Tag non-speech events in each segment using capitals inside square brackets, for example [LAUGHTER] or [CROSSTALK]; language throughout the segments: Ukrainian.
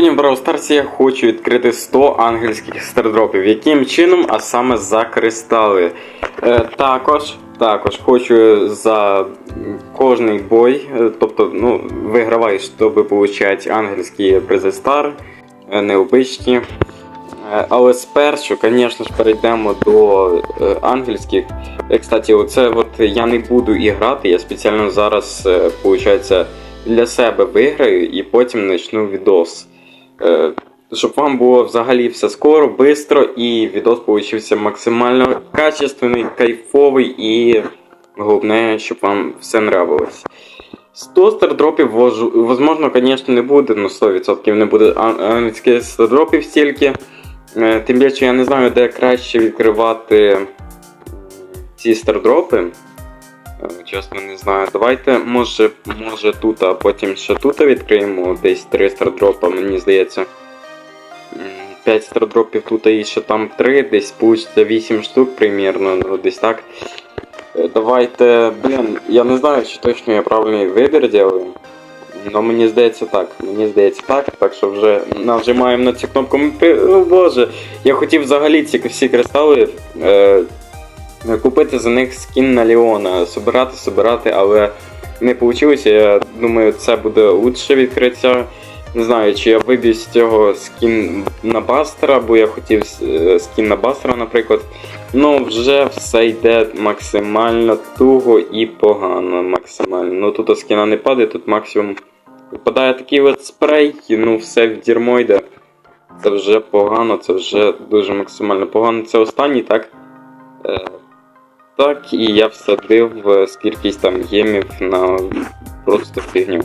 Сьогодні в Brawl Stars я хочу відкрити 100 ангельських стардропів. Яким чином, а саме за кристали. Е, також, також хочу за кожний бой, е, тобто ну, виграваєш, щоб отримати ангельські призи стар, е, необичні. Е, Але спершу, звісно ж, перейдемо до ангельських. Кстати, оце от я не буду і грати, я спеціально зараз, получається, для себе виграю і потім почну відос. Е, Щоб вам було взагалі все скоро, швидко і відос получився максимально качественний, кайфовий і головне, щоб вам все нравилось. 100 стардропів, возможно, звісно, не буде, ну 100% не буде ан- ангельських стардропів стільки. Е, Тим більше я не знаю, де краще відкривати ці стардропи. Е, Чесно, не знаю. Давайте, може, може тут, а потім ще тут відкриємо десь 3 стардропа, мені здається. 5 стардропів тут і ще там 3, десь получиться 8 штук примірно, ну десь так. Е, Давайте, блін, я не знаю, чи точно я правильний вибір делаю. Ну мені здається так. Мені здається так, так що вже нажимаємо на цю кнопку. О боже, я хотів взагалі ці всі кристали е, купити за них скін на Леона, собирати, собирати, але не вийшло. Я думаю, це буде лучше відкриття. Не знаю, чи я виб'ю з цього скін на Бастера, бо я хотів е, скін на Бастера, наприклад. Ну, вже все йде максимально туго і погано. Максимально. Ну тут скіна не падає, тут максимум випадає такий от спрей, ну все в дерьмо йде. Це вже погано, це вже дуже максимально погано. Це останній, так? Так, і я всадив е, скількись там гемів на просто фігню.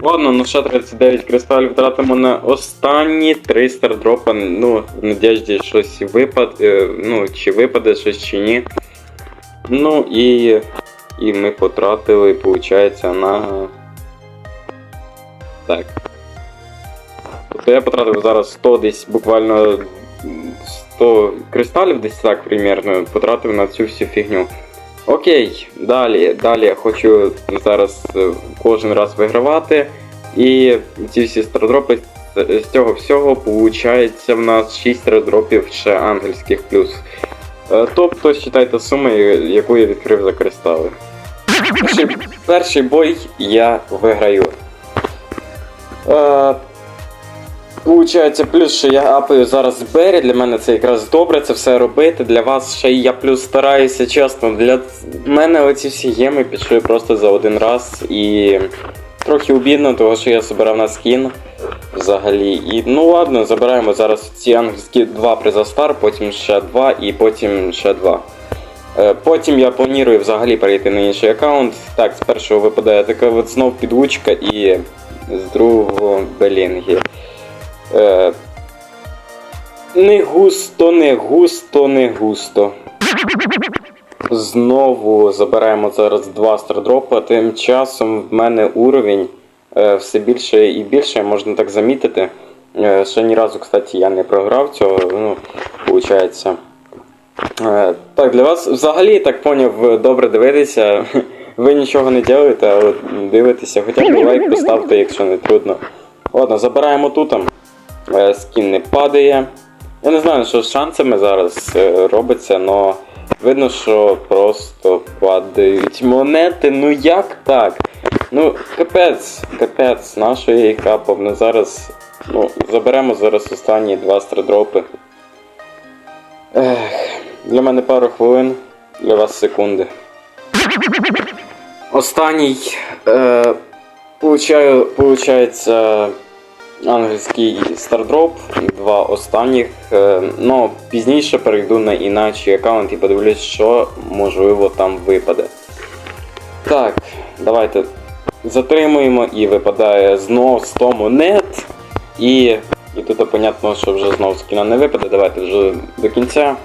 Ладно, ну ще 39 кристалів втратимо на останні 3 стардропа. Ну, в надіжді щось випаде, ну, чи випаде щось чи ні. Ну і. І ми потратили, виходить, на. Так. Тобто я потратив зараз 100 десь буквально 100 кристалів, десь так примерно, потратив на цю всю фігню. Окей, далі, далі я хочу зараз е, кожен раз вигравати. І ці всі стардропи з з цього всього виходить в нас 6 стардропів ще ангельських плюс. Е, Тобто, считайте суми, яку я відкрив за кристали. Перший бой я виграю. Получається, плюс, що я апаю зараз Бері, для мене це якраз добре це все робити. Для вас ще я плюс стараюся, чесно. Для мене оці всі геми пішли просто за один раз і трохи обідно, тому що я збирав на скін взагалі. І ну ладно, забираємо зараз ці англійські два приза потім ще два і потім ще два. Е, Потім я планую взагалі перейти на інший аккаунт. Так, з першого випадає така от знов підлучка і з другого белінги. Е, не густо, не густо, не густо. Знову забираємо зараз два стардропа. Тим часом в мене уровень е, все більше і більше, можна так замітити. Е, ще ні разу, кстати, я не програв цього, ну, виходить. Е, так, для вас взагалі так поняв, добре дивитися. [LAUGHS] Ви нічого не робите, а от дивитеся, хоча б лайк поставте, якщо не трудно. Ладно, забираємо тут. Е, Скін не падає. Я не знаю, що з шансами зараз е, робиться, але видно, що просто падають монети. Ну як так? Ну, капець, капець, нашої її капав. Ну зараз. Ну, заберемо зараз останні два страдропи. Ех, для мене пару хвилин, для вас секунди. Останній. Е, получаю, получається ангельський стардроп, два останніх. Ну, пізніше перейду на інакший аккаунт і подивлюсь, що можливо там випаде. Так, давайте затримуємо і випадає знов 100 монет. І, і тут понятно, що вже знов скіна не випаде. Давайте вже до кінця.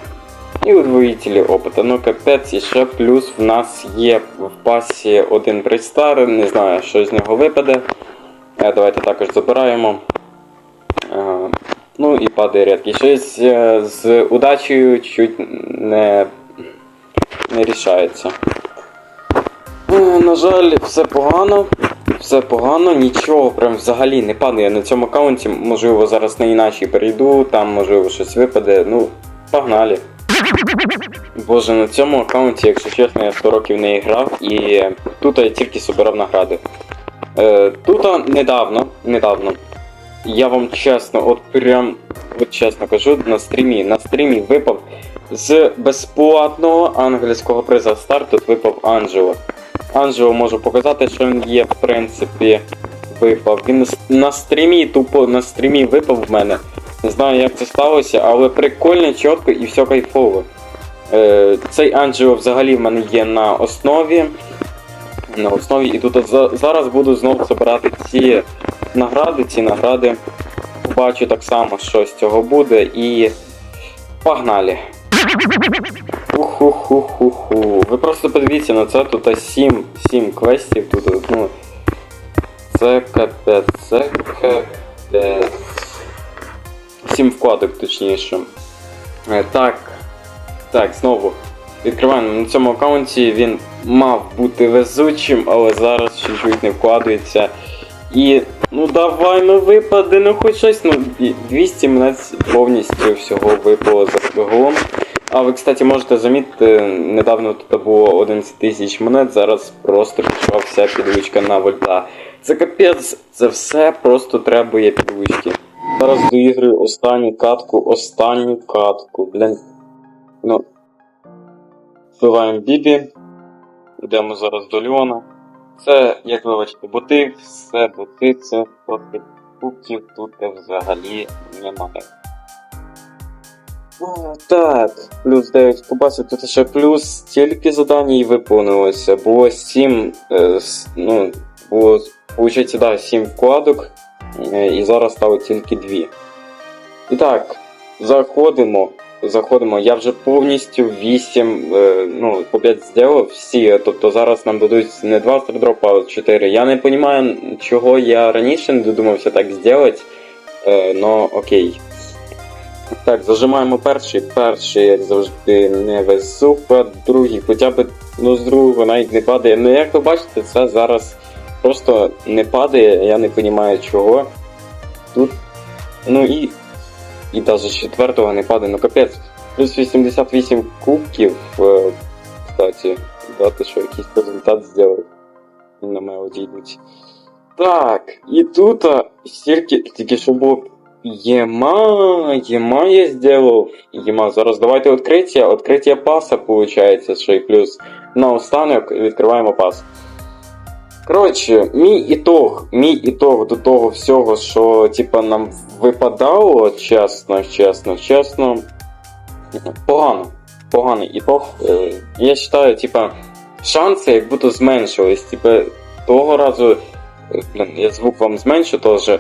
І удвоїтелі опита. Ну капець, і ще плюс в нас є в пасі один пристар, не знаю, що з нього випаде. Е, Давайте також забираємо. Е, Ну і падає рядки. Щось е, з удачею чуть не, не рішається. Е, На жаль, все погано. все погано, нічого прям взагалі не падає на цьому аккаунті. Можливо, зараз на інакший перейду, там можливо щось випаде. Ну, погнали. Боже, на цьому аккаунті, якщо чесно, я 100 років не грав і тут я тільки собирав награди. Тут недавно, недавно, я вам чесно, от прям от чесно кажу, на стрімі, на стрімі випав з безплатного ангельського приза старт, тут випав Анджело. Анджело можу показати, що він є, в принципі, випав. Він на стрімі, тупо на стрімі випав в мене. Не знаю, як це сталося, але прикольно, чітко і все кайфово. Е, цей Анджело взагалі в мене є на основі. На основі, і тут зараз буду знову збирати ці награди, ці награди. Побачу так само, що з цього буде, і погнали. Уху-ху-ху-ху. Ви просто подивіться на це, тут 7, 7 квестів, тут, ну. Це капець, це капець. 7 вкладок, точніше. Е, Так. Так, знову. Відкриваємо на цьому аккаунті він мав бути везучим, але зараз чуть-чуть не вкладається. І ну давай, ну випаде, ну хоч щось, ну 200 монет повністю всього випало за двигун. А ви, кстати, можете замітити, недавно тут було 11 тисяч монет, зараз просто пішла вся підвичка на вольта. Це капець, це все просто требує підвички. Зараз доіграю останню катку, останню катку, блін. Ну. Вбиваємо Бібі. Йдемо зараз до Леона. Це, як ви бачите, боти, все боти, це проти кубків тут взагалі немає. О, так, плюс 9 побачив, тут ще плюс стільки завдань і виповнилося. Було 7, е, ну, було, виходить, да, 7 вкладок, е, і зараз стало тільки 2. І так, заходимо. Заходимо, я вже повністю 8, е, ну, по 5 зробив всі, тобто зараз нам дадуть не 2 стардропа, а 4. Я не розумію, чого я раніше не додумався так зробити, е, но окей. Так, зажимаємо перший, перший, як завжди, не везуха, другий, хоча б ну, з другого навіть не падає. Ну як ви бачите, це зараз просто не падає, я не розумію чого. Тут. Ну і навіть з четвертого не падає, ну капець. Плюс 88 кубків, е, кстати, дати, що якийсь результат зробив. На мелоді йдуть. Так, і тут стільки, тільки що було Єма, єма я зробив. Єма, зараз давайте відкриття, відкриття паса, виходить, що і плюс на останок відкриваємо пас. Коротше, мій ітог, мій ітог до того всього, що типа нам випадало, чесно, чесно, чесно. Погано. Поганий ітог. Е, Я вважаю, типа, шанси як будто зменшились. Типа, того разу. е, Блін, я звук вам зменшу теж,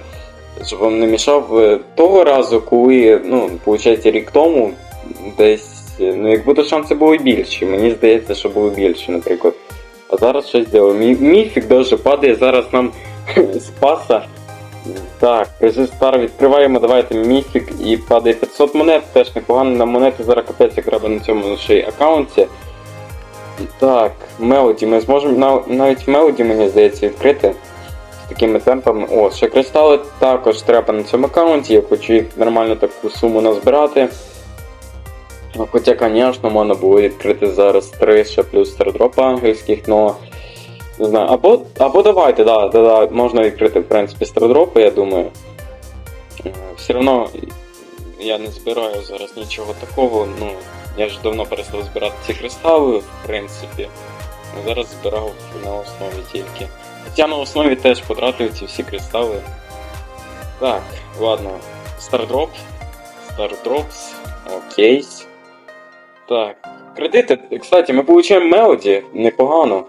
щоб вам не мішав. Е, Того разу, коли, ну, виходить, рік тому, десь, ну, як будто шанси були більші. Мені здається, що були більші, наприклад. А зараз щось зробив. Мій міфік дуже падає, зараз нам [LAUGHS] з паса. Так, кажи стар, відкриваємо, давайте міфік і падає 500 монет, теж непогано на монети зараз капець як треба на цьому ще й аккаунті. Так, Мелоді, ми зможемо нав- навіть Мелоді, мені здається, відкрити з такими темпами. О, ще кристали також треба на цьому аккаунті, я хочу їх нормально таку суму назбирати. Ну, Хоча, звісно, можна було відкрити зараз 3 ще плюс стардропа англійських, но не знаю. Або, або давайте, да, да, да, можна відкрити, в принципі, стардропи, я думаю. Е, Все одно я не збираю зараз нічого такого. Ну, я вже давно перестав збирати ці кристали, в принципі. А Зараз збирав на основі тільки. Хоча на основі теж потратив ці всі кристали. Так, ладно. Стардроп. Стардропс. Окей. Так. Кредити, кстати, ми получаємо Мелоді, непогано.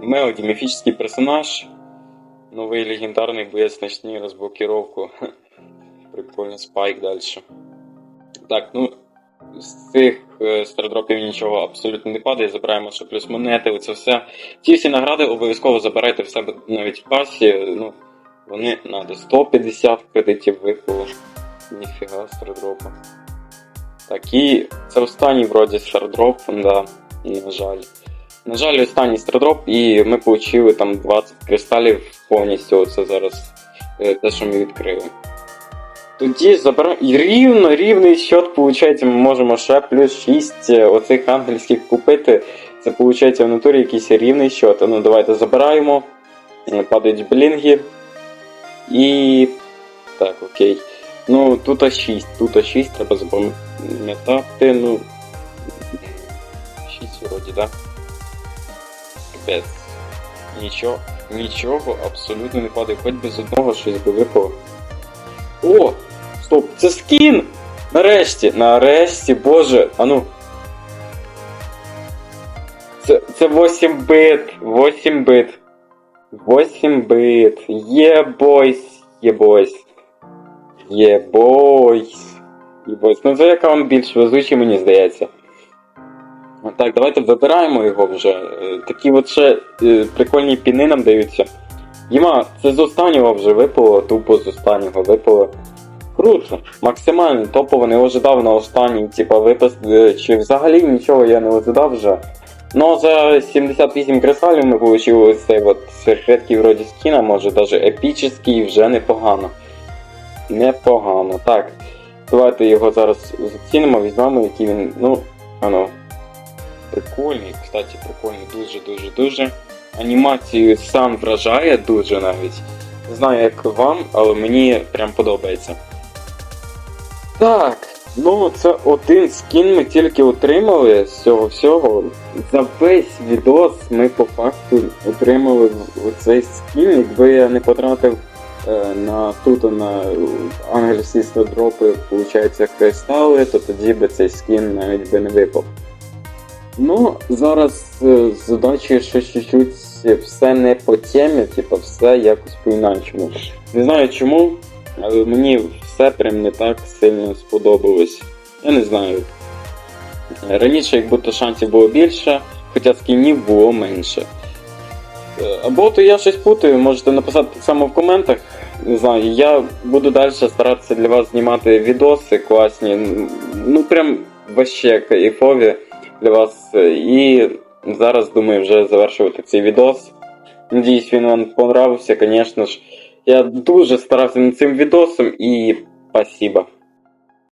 Мелоді, міфічний персонаж. Новий легендарний боєць начні розблокировку. [LAUGHS] Прикольно, спайк далі. Так, ну. З цих е, стардропів нічого абсолютно не падає, забираємо ще плюс монети, оце все. Ці всі награди обов'язково забирайте в себе навіть в пасі. Ну, вони надо 150 кредитів випало. Ніфіга стардропа. Так, і це останній вроді стардроп, да, на жаль. На жаль, останній стардроп, і ми отримали там 20 кристалів повністю. Оце зараз е, те, що ми відкрили. Тоді забираємо. Рівно, рівний счет, виходить, ми можемо ще плюс 6 оцих ангельських купити. Це виходить в натурі якийсь рівний счет. Ну давайте забираємо. Е, Падають блінги. І. Так, окей. Ну, тут 6, тут 6, треба запам'ятати, ну. 6 вроді, так? Капець. Нічого, нічого абсолютно не падає, хоч би з одного щось би випало. О! Стоп, це скін! Нарешті, нарешті, боже, а ну. Це, це 8 бит, 8 бит. 8 бит. Є бойс, є бойс. Є бойс. Є бойс. Ну це аккаунт більш везучий, мені здається. Так, давайте вибираємо його вже. Е, Такі от ще е, прикольні піни нам даються. Діма, це з останнього вже випало, тупо з останнього випало. Круто, максимально топово не ожидав на останній, типа випуск, е, чи взагалі нічого я не ожидав вже. Ну за 78 кристалів ми отримали цей от редкий вроді скіна, може навіть епічний, вже непогано. Непогано. Так. Давайте його зараз зацінимо, візьмемо, який він. Ну, ано. Прикольний, кстати, прикольний, дуже-дуже дуже. Анімацію сам вражає дуже навіть. Не знаю, як вам, але мені прям подобається. Так, ну це один скін ми тільки отримали з цього всього. За весь відос ми по факту отримали цей скін, якби я не потратив на тут на ангельські дропи, виходить, кристали, то тоді би цей скін навіть би не випав. Ну, зараз е, задачі ще чуть-чуть все не по темі, типу, все якось по-іначому. Не знаю чому, але мені все прям не так сильно сподобалось. Я не знаю. Раніше, як будто шансів було більше, хоча скінів було менше. Е, Або то я щось путаю, можете написати так само в коментах. Не знаю, я буду далі старатися для вас знімати відоси класні. Ну прям вообще кайфові для вас. І зараз думаю вже завершувати цей відос. Надіюсь, він вам понравився, звісно ж. Я дуже старався над цим відосом і спасибо.